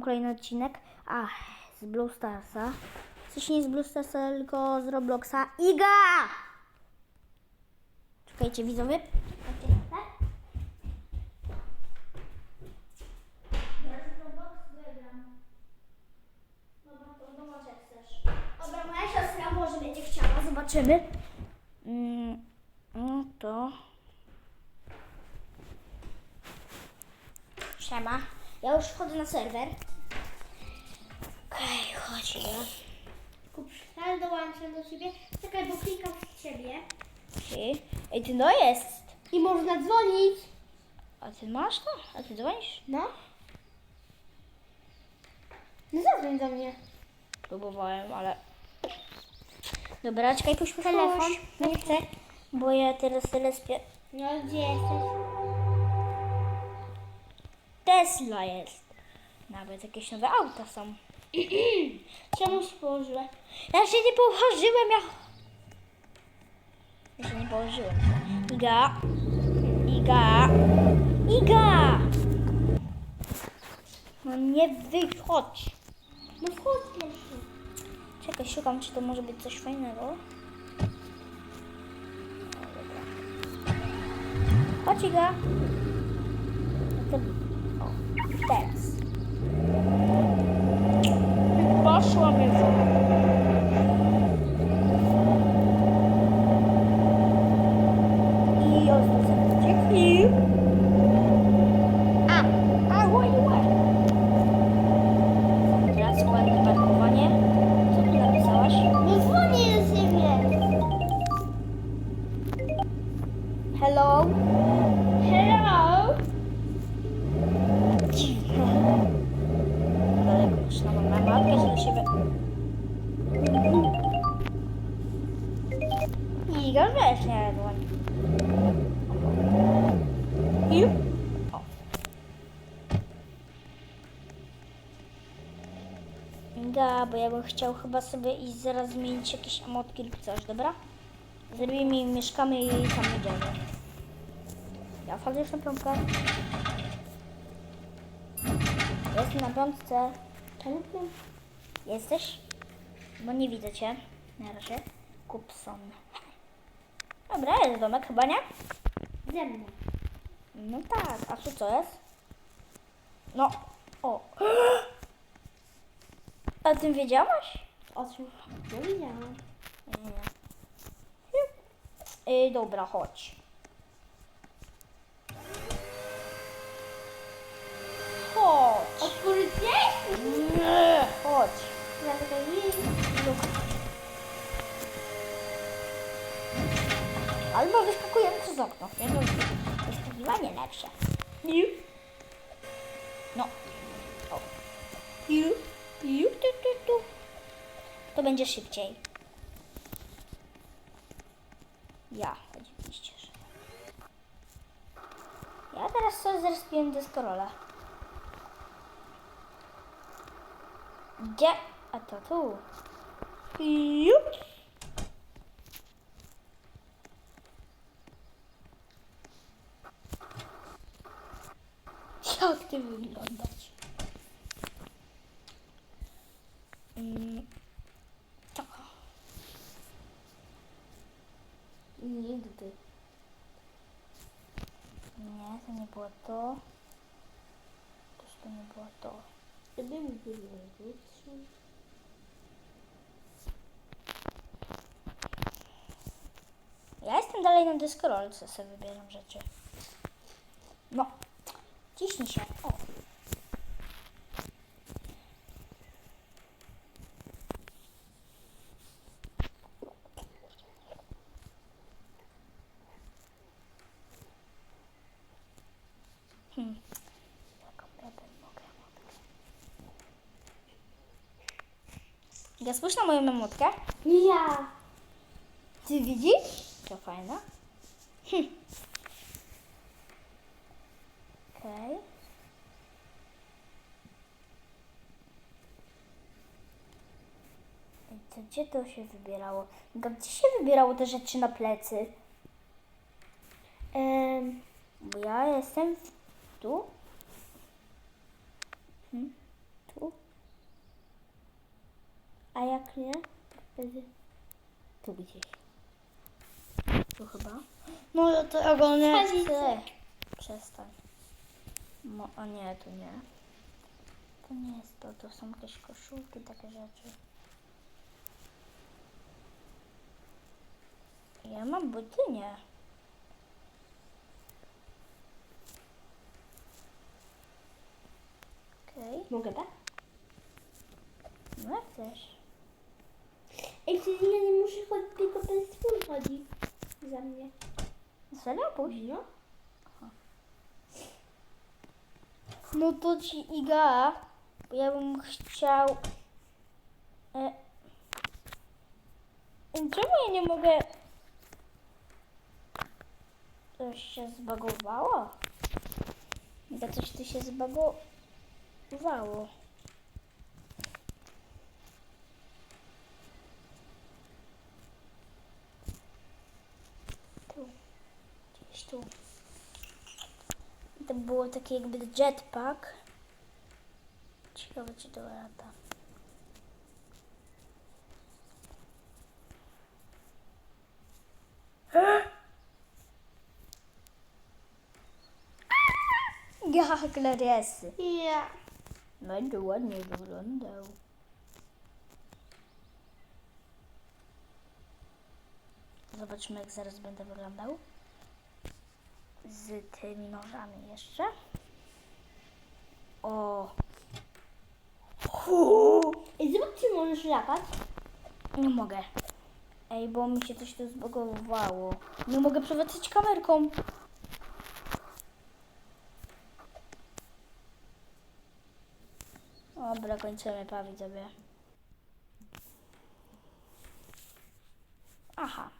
nagrywam kolejny odcinek. Ach, z Blue Starsa. Coś nie z Blue Starsa, tylko z Robloxa. Iga! Czekajcie, widzowie. Dobra, moja siostra może będzie chciała, zobaczymy. Mm, no to... Siema. Ja już wchodzę na serwer. Okej, chodź ja. Kup sztal, dołączam do ciebie. Czekaj, bo klikam w ciebie. Ej, Ej, ty no jest. I można dzwonić. A ty masz to? A ty dzwonisz? No. No zadzwoń do mnie. Próbowałem, ale... Dobra, czekaj, puść puść, Telefon. puść. Nie chcę, bo ja teraz tyle spię... No gdzie jesteś? Tesla jest. Nawet jakieś nowe auta są. Czemu się położyłeś? Ja się nie położyłem, ja... Ja się nie położyłem. Iga. Iga. Iga! No nie wychodź. No wchodź jeszcze. Czekaj, szukam, czy to może być coś fajnego. Chodź, Iga. No to... O, teraz. homens. Iga, bo ja bym chciał chyba sobie iść zaraz zmienić jakieś emotki lub coś, dobra? Zrobimy i mieszkamy i tam idziemy. Ja wchodzę już na piątkę. Jestem na piątce. Jesteś? Bo nie widzę cię. Na razie. Kupson. Dobra, jest domek chyba, nie? Ze mną. No tak, a tu co jest? No, o. A ty wiedziałaś? O czym? No widziałam. Nie, nie. Yy, dobra, chodź. Chodź. Drzwi? Nie, chodź. Zamykaj drzwi. Albo wyskakujemy przez okno. Nie, to wyskakiwanie lepsze. No. O. To będzie szybciej. Ja, oczywiście, że. Ja teraz sobie zrespiłem deskorolę. Gdzie? A to tu. Ju. Jak ty wyglądać? Mm, tak. Nigdy. Nie, to nie było to. Też to nie było to. Gdyby mi było. Ja jestem dalej na deskorolce, sobie wybieram rzeczy. No, ciśnij się. O. Hmm. Jaką ja bym mogła emotkę? Ja spójrz na moją emotkę. Ja. Ty widzisz? To fajne. Hm. Okej. I To gdzie to się wybierało? Gdzie się wybierało te rzeczy na plecy? Em, Bo ja jestem tu. Hmm. Tu. A jak nie? Tu gdzieś. Tu chyba. No ja tego nie chcę. Przestań. Mo, o nie, to nie. To nie jest to, to są jakieś koszulki, takie rzeczy. Ja mam buty, nie. Okej, Mogę, tak? no jak chcesz. Ej, czyli ja nie muszę chodzić, tylko ten swój chodzi za mnie. Serio? Pójdź. No. No to ci Iga, bo ja bym chciał... E, czemu ja nie mogę... Coś się zbagowało? Iga, coś tu się zbagowało. Tu. Gdzieś tu. Było takie jakby jetpack. Ciekawe czy to lata. Jak laresy. Ja. Będzie ładnie wyglądał. Zobaczymy jak zaraz będę wyglądał. Z tymi nożami jeszcze. O! Hu! Ej, zobacz, czy możesz latać. Nie mogę. Ej, bo mi się coś tu zbugowało. Nie mogę przewracać kamerką. Dobra, kończymy pa widzowie. Aha.